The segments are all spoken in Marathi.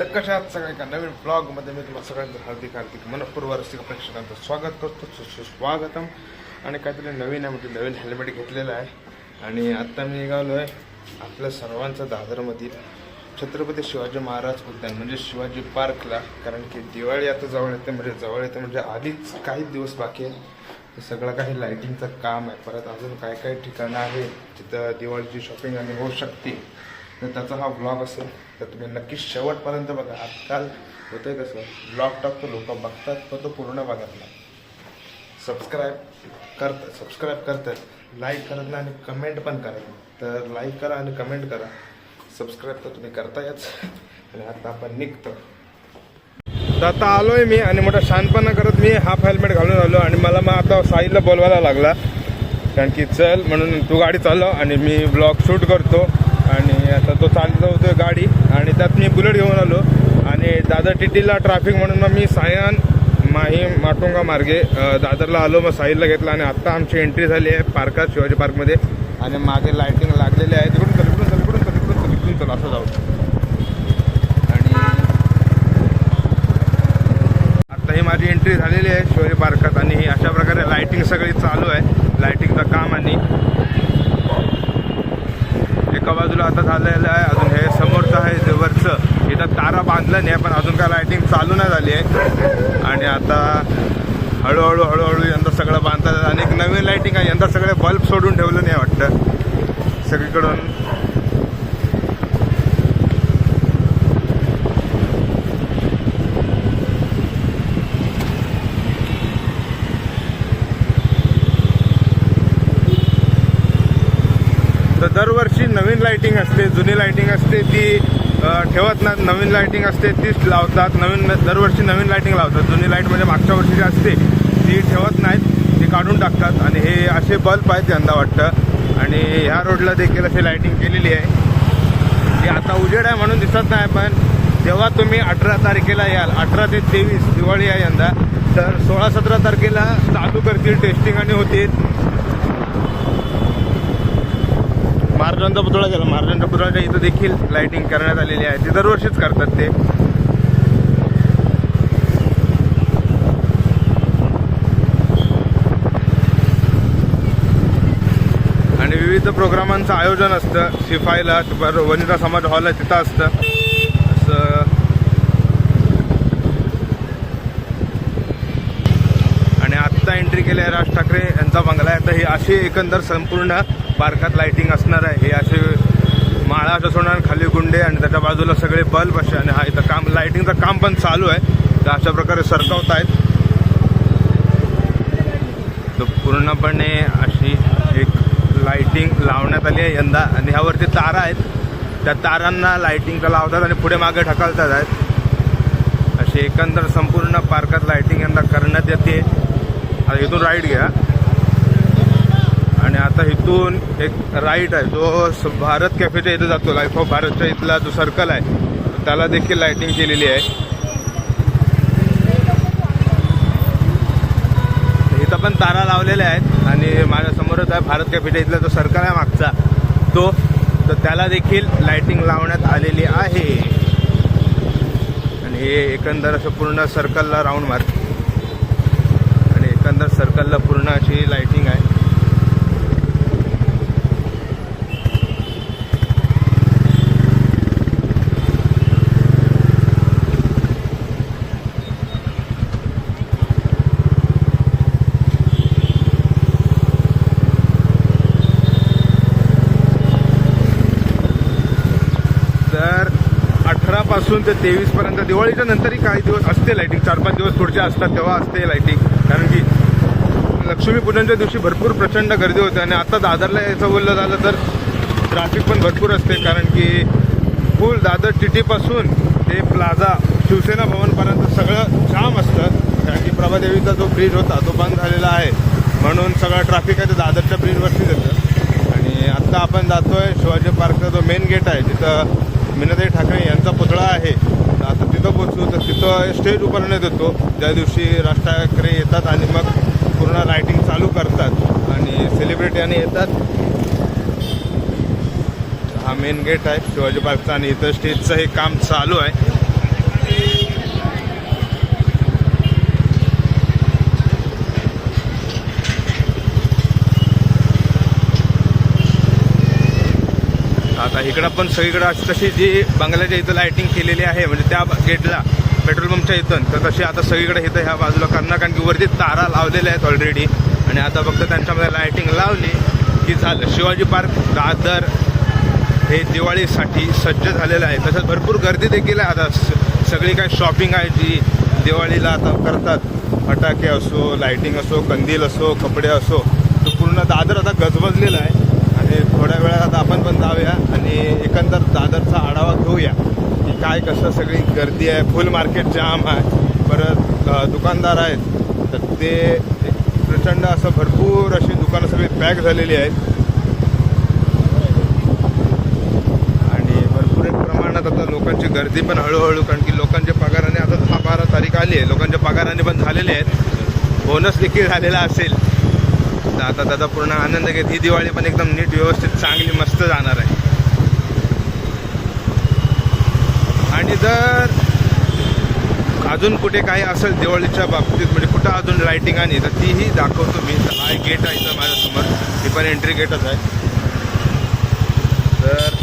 तर कशा आहात सगळ्या एका नवीन ब्लॉगमध्ये मी तुम्हाला सगळ्यांचं हार्दिक हार्दिक मनपूर्व रसिक प्रेक्षकांचं स्वागत करतो सुस्वागतम. आणि काहीतरी नवीन आहे म्हणजे नवीन हेल्मेट घेतलेलं आहे. आणि आत्ता मी निघालो आहे आपल्या सर्वांचं दादरमधील छत्रपती शिवाजी महाराज उद्यान म्हणजे शिवाजी पार्कला. कारण की दिवाळी आता जवळ येते म्हणजे जवळ येते म्हणजे आधीच काही दिवस बाकी आहे सगळं काही लायटिंगचं काम आहे. परत अजून काय काय ठिकाणं आहे जिथं दिवाळीची शॉपिंग आणि होऊ शकते. तर त्याचा हा ब्लॉग असेल तर तुम्ही नक्की शेवटपर्यंत बघा. आजकाल आहे कसं ब्लॉग टाकतो लोक बघतात पण तो पूर्ण बघत नाही. सबस्क्राईब करतात सबस्क्राईब करतात लाईक करत नाही आणि कमेंट पण करत नाही. तर लाईक करा आणि कमेंट करा. सबस्क्राईब तर तुम्ही करतायच. आणि आता आपण निघतो. तर आता आलोय मी आणि मोठा शांतपणा करत मी हाफ हेल्मेट घालून आलो आणि मला मग आता साईला बोलवायला लागला. कारण की चल म्हणून तू गाडी चालव आणि मी ब्लॉग शूट करतो. आणि आता तो चालत होतो गाडी आणि त्यात मी बुलेट घेऊन आलो. आणि दादर टिटीला ट्रॅफिक म्हणून मग मी सायन माही माटुंगा मार्गे दादरला आलो. मग साईडला घेतला आणि आत्ता आमची एंट्री झाली आहे पार्कात शिवाजी पार्कमध्ये. आणि मागे लाईटिंग लागलेली आहे. तिकडून चल इकडून चल इकडून चला असं जाऊ. आणि आत्ता ही माझी एंट्री झालेली आहे शिवाजी पार्कात आणि ही अशा प्रकारे लाईटिंग सगळी चालू आहे. लाईटिंगचं काम आणि एका बाजूला आता झालेलं आहे अजून हे समोरचं आहे जे वरचं. इथं तारा बांधलं नाही पण अजून काय लाईटिंग चालू नाही झाली आहे. आणि आता हळूहळू हळूहळू यंदा सगळं बांधतात. आणि एक नवीन लाईटिंग आहे यंदा सगळे बल्ब सोडून ठेवलं नाही वाटतं. सगळीकडून तर दरवर्षी नवीन लाईटिंग असते जुनी लाईटिंग असते ती ठेवत नाहीत. नवीन लाईटिंग असते तीच लावतात. नवीन दरवर्षी नवीन लाईटिंग लावतात. जुनी लाइट म्हणजे मागच्या वर्षी जी असते ती ठेवत नाहीत. ती काढून टाकतात. आणि हे असे बल्ब आहेत यंदा वाटतं. आणि ह्या रोडला देखील अशी लाईटिंग केलेली आहे. ती आता उजेड आहे म्हणून दिसत नाही पण जेव्हा तुम्ही अठरा तारखेला याल अठरा ते तेवीस दिवाळी आहे यंदा तर सोळा सतरा तारखेला चालू करतील टेस्टिंग आणि होतील. महाराजांचा पुतळा झाला महाराजांच्या पुतळ्याच्या इथं देखील लाइटिंग करण्यात आलेली आहे. ते दरवर्षीच करतात ते. आणि विविध प्रोग्रामांचं आयोजन असतं. शिफाईला वनिता समाज हॉल आहे तिथं असतं. असं. आणि आत्ता एंट्री केली आहे राज ठाकरे यांचा बंगला आहे. तर ही अशी एकंदर संपूर्ण पार्कात लाइटिंग असणार आहे. हे असे माळा होणार खाली गुंडे आणि त्याच्या बाजूला सगळे बल्ब असे आणि हा इथं काम लाइटिंगचं काम पण चालू आहे. तर अशा प्रकारे सरकवत आहेत. तर पूर्णपणे अशी एक लाइटिंग लावण्यात आली आहे यंदा. आणि ह्यावरती तारा आहेत. त्या तारांना लाइटिंग लावतात आणि पुढे मागे ढकलतात. आहेत अशी एकंदर संपूर्ण पार्कात लाइटिंग यंदा करण्यात येते. इथून राईट घ्या. आणि आता इथून एक राईट आहे. जो भारत कॅफेच्या इथं जातो. लाईफ ऑफ भारतच्या इथला जो सर्कल आहे त्याला देखील लाईटिंग केलेली आहे. इथं पण तारा लावलेल्या आहेत आणि माझ्या समोरच आहे भारत कॅफेच्या इथला जो सर्कल आहे मागचा तो तर त्याला देखील लायटिंग लावण्यात आलेली आहे. आणि हे एकंदर असं पूर्ण सर्कलला राऊंड मार आणि एकंदर सर्कलला पूर्ण अशी लायटिंग आहे तर अठरा पासून ते तेवीस पर्यंत. दिवाळीच्या नंतरही काही दिवस असते लाईटिंग चार पाच दिवस पुढच्या असतात तेव्हा असते लाईटिंग कारण की लक्ष्मीपूजनच्या दिवशी भरपूर प्रचंड गर्दी होते. आणि आता दादरला यायचं बोललं झालं तर ट्रॅफिक पण भरपूर असते. कारण की फुल दादर टिटीपासून ते प्लाझा शिवसेना भवनपर्यंत सगळं जाम असतं. कारण की प्रभादेवीचा जो ब्रिज होता तो बंद झालेला आहे. म्हणून सगळं ट्रॅफिक आहे ते दादरच्या ब्रिजवरतीच येतं. आणि आत्ता आपण जातोय शिवाजी पार्कचा जो मेन गेट आहे तिथं मीनाताई ठाकरे यांचा पुतळा आहे. आता तिथं पोचलो तर तिथं स्टेज उभारण्यात येतो. ज्या दिवशी राज ठाकरे येतात आणि मग पूर्ण लाइटिंग चालू करतात आणि सेलिब्रिटी आणि येतात. हा मेन गेट आहे. शिवाजी पार्कचा आणि इथं स्टेजचं हे काम चालू आहे. आता इकडं पण सगळीकडं अशी तशी जी बंगल्याच्या इथं लायटिंग केलेली आहे म्हणजे त्या गेटला पेट्रोल पंपच्या इथं तर तशी आता सगळीकडे इथं ह्या बाजूला करणार कारण की वरती तारा लावलेल्या आहेत ऑलरेडी आणि आता फक्त त्यांच्यामध्ये लायटिंग लावली की झालं. शिवाजी पार्क दादर हे दिवाळीसाठी सज्ज झालेलं आहे. तसंच भरपूर गर्दी देखील आहे. आता स- सगळी काय शॉपिंग आहे जी दिवाळीला आता करतात. फटाके असो लायटिंग असो कंदील असो कपडे असो. तो पूर्ण दादर आता गजबजलेला आहे. आणि थोड्या वेळात आता आपण पण जाऊया आणि एकंदर दादरचा आढावा घेऊया की काय कसं सगळी गर्दी आहे फुल मार्केट जाम आहे परत दुकानदार आहेत तर ते एक प्रचंड असं भरपूर अशी दुकानं सगळी पॅक झालेली आहेत. आणि भरपूर एक प्रमाणात आता लोकांची गर्दी पण हळूहळू कारण की लोकांच्या पगाराने आता दहा बारा तारीख आली आहे लोकांच्या पगाराने पण झालेले आहेत. बोनस देखील झालेला असेल. तर आता त्याचा पूर्ण आनंद घेत. ही दिवाळी पण एकदम नीट व्यवस्थित चांगली मस्त जाणार आहे. आणि जर अजून कुठे काही असेल दिवाळीच्या बाबतीत म्हणजे कुठं अजून लाईटिंग आणि तर तीही दाखवतो मी. तर हा गेट आहे इथं माझ्यासमोर ही पण एंट्री गेटच आहे. तर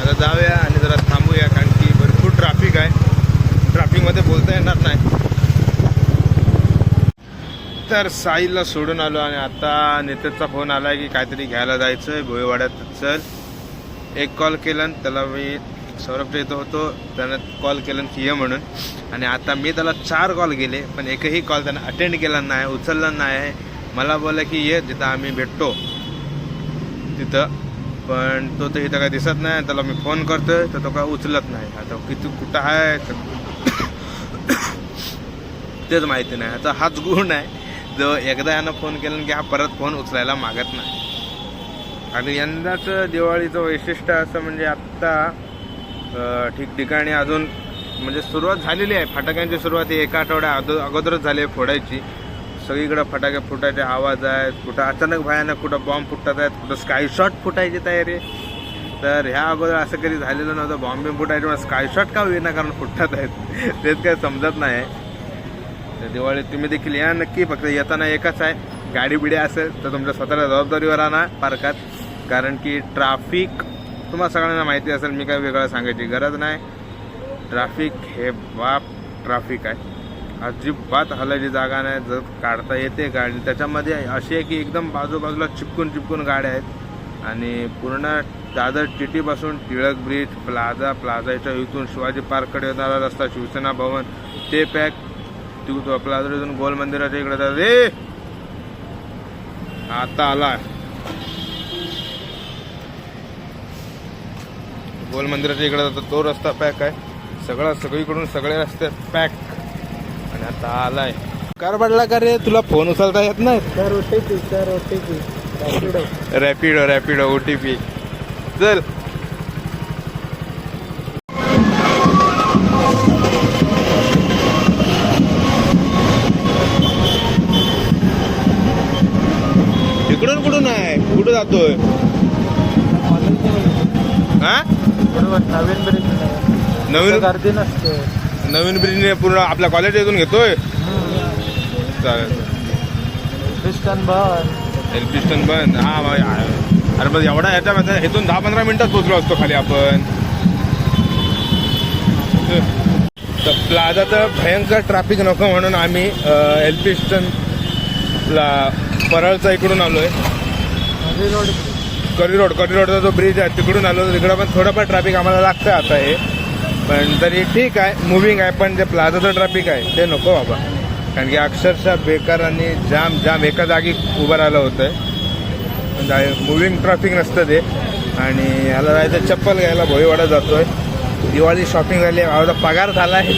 आता जाऊया आणि जरा थांबूया कारण की भरपूर ट्रॅफिक आहे. ट्रॅफिकमध्ये बोलता येणार नाही. तर साईला सोडून आलो आणि आता नेतेचा फोन आला की काहीतरी घ्यायला जायचं आहे भोईवाड्यात चल एक कॉल केला आणि त्याला मी सौरभ येतो होतो. त्यानं कॉल केला की ये म्हणून. आणि आता मी त्याला चार कॉल केले पण एकही कॉल त्यानं अटेंड केला नाही उचलला नाही. मला बोललं की ये जिथं आम्ही भेटतो. तिथं. पण तो तर इथं काय दिसत नाही त्याला मी फोन करतोय तर तो काय उचलत नाही. आता किती कुठं आहे? तेच माहिती नाही. आता हाच गुण आहे. जो एकदा यानं फोन केला की हा परत फोन उचलायला मागत नाही. आणि यंदाचं दिवाळीचं वैशिष्ट्य असं म्हणजे आत्ता ठिकठिकाणी अजून म्हणजे सुरुवात झालेली आहे. फटाक्यांची सुरुवात ही एका आठवड्या अगो अगोदरच झाली आहे फोडायची. सगळीकडे फटाके फुटायचे आवाज आहेत कुठं अचानक भयानक कुठं बॉम्ब फुटत आहेत कुठं स्काय शॉट फुटायची तयारी तर ह्या अगोदर असं कधी झालेलं नव्हतं बॉम्बे फुटायचे स्कायशॉट स्काय शॉट का फुटत आहेत तेच काही समजत नाही. तर दिवाळीत तुम्ही देखील या. नक्की फक्त येताना एकच आहे. गाडी बिडी असेल तर तुमच्या स्वतःच्या जबाबदारीवर आणा पार्कात. कारण की ट्राफिक तुम्हाला सगळ्यांना माहिती असेल मी काय वेगळं सांगायची गरज नाही. ट्राफिक हे बाप ट्राफिक आहे. अजिबात हलायची जागा नाही. जर काढता येते गाडी त्याच्यामध्ये अशी आहे की एकदम बाजूबाजूला चिपकून चिपकून गाड्या आहेत. आणि पूर्ण दादर टिटीपासून टिळक ब्रिज प्लाझा प्लाझाच्या इथून शिवाजी पार्ककडे येणारा रस्ता शिवसेना भवन ते पॅक तू प्लाझा इथून गोल मंदिराच्या इकडे जात रे आता आला गोल मंदिराच्या इकडे जातो. तो रस्ता पॅक आहे. सगळा सगळीकडून सगळे रस्ते पॅक आणि आता आलाय. कार पडला का रे? तुला फोन उचलता येत नाही? Rapido Rapido O T P. चल. जातोय हा? नवीन ब्रिज नवीन? गर्दी नसते. नवीन ब्रिजने पूर्ण आपल्या कॉलेज इथून घेतोय? चालेल. ख्रिस्टन भवन एल पिस्टन बंद हा अरे मग एवढा ह्याच्यामध्ये इथून दहा पंधरा मिनिटात पोचलो असतो खाली आपण. तर प्लाझाचं भयंकर ट्रॅफिक नको म्हणून आम्ही एल पिस्टनला परळचा इकडून आलोय. नवी रोड करी रोड. करी रोडचा जो ब्रिज आहे तिकडून आलो तिकडं पण थोडंफार ट्रॅफिक आम्हाला लागतं आता हे. पण तरी ठीक आहे मुव्हिंग आहे पण जे प्लाझाचं ट्रॅफिक आहे ते नको बाबा. कारण की अक्षरशः बेकार आणि जाम जाम एका जागी उभं राहिलं होतं. म्हणजे मुव्हिंग ट्रॅफिक नसतं ते. आणि ह्याला जायचं चप्पल घ्यायला भोईवाडा जातोय. दिवाळी शॉपिंग झाली आहे माझा पगार झाला आहे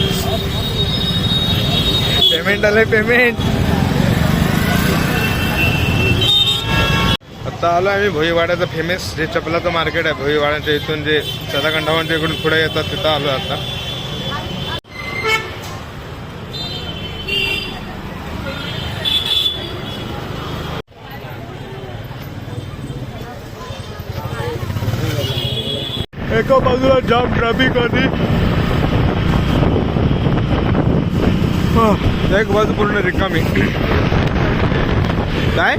पेमेंट आलं पेमेंट आता आलो आम्ही भोईवाड्याचं फेमस जे चपलाचं मार्केट आहे भोईवाड्याच्या इथून जे सदाखंडावांच्या इकडून पुढे येतात तिथं आलो आता. एका बाजूला जाम ट्रॅफिक होती एक बाजू पूर्ण रिकामी. काय?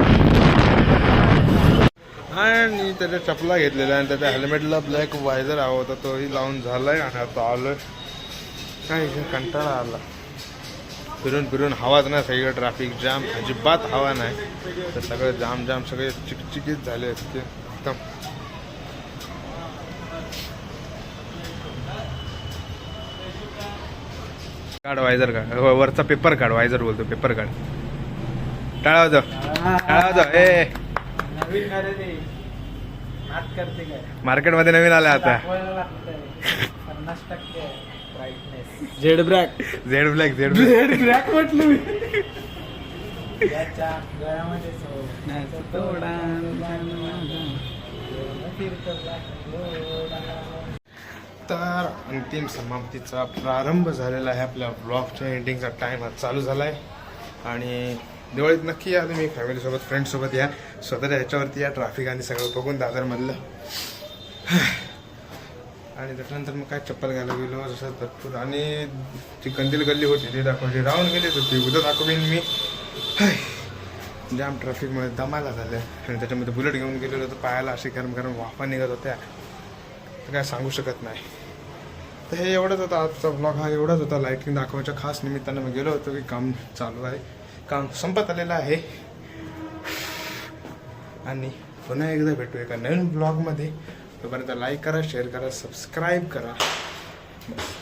आणि त्याच्या चपला घेतलेल्या आणि त्याच्या हेल्मेटला ब्लॅक वायझर हवा होता तोही लावून झालाय आणि आता आलोय. काय कंटाळा आला. फिरून फिरून हवाच नाही सगळीकडे ट्रॅफिक जाम अजिबात हवा नाही. तर सगळं जाम जाम सगळे चिकचिकीत झाले असते एकदम. काढ वायझर काढ वरचा पेपर काढ वायझर बोलतो पेपर काढ टाळा होतं टाळा होतं ए नवीन खरेदी हात करते काय? मार्केटमध्ये नवीन आलं आता. दाखवायला लागतंय. पन्नास टक्के brightness Z black. Z black Z black. Z black म्हटलं मी. याच्या गळ्यामध्ये तर अंतिम समाप्तीचा प्रारंभ झालेला आहे आपल्या ब्लॉगच्या एंडिंगचा टाइम हा चालू झाला आहे आणि दिवाळीत नक्की या तुम्ही फॅमिलीसोबत फ्रेंड्ससोबत या. स्वतःच्या ह्याच्यावरती या ट्रॅफिक आणि सगळं बघून दादरमधलं. आणि त्याच्यानंतर मग काय चप्पल घ्यायला गेलो जसं भरपूर. आणि जी कंदील गल्ली होती ती दाखवली. राहून गेली होती उद्या दाखवीन मी. जाम ट्रॅफिकमुळे दमायला झालं आणि त्याच्यामध्ये बुलेट घेऊन गेलेलो तर पायाला अशी गरम गरम वाफा निघत होत्या. तर काय सांगू शकत नाही. तर हे एवढंच होतं आजचा ब्लॉग हा एवढाच होता. लाईटिंग दाखवायच्या खास निमित्तानं मी गेलो होतो की काम चालू आहे. काम संपत आलेलं आहे. आणि पुन्हा एकदा भेटू एका नवीन ब्लॉगमध्ये तोपर्यंत लाईक करा शेअर करा सबस्क्राईब करा. बस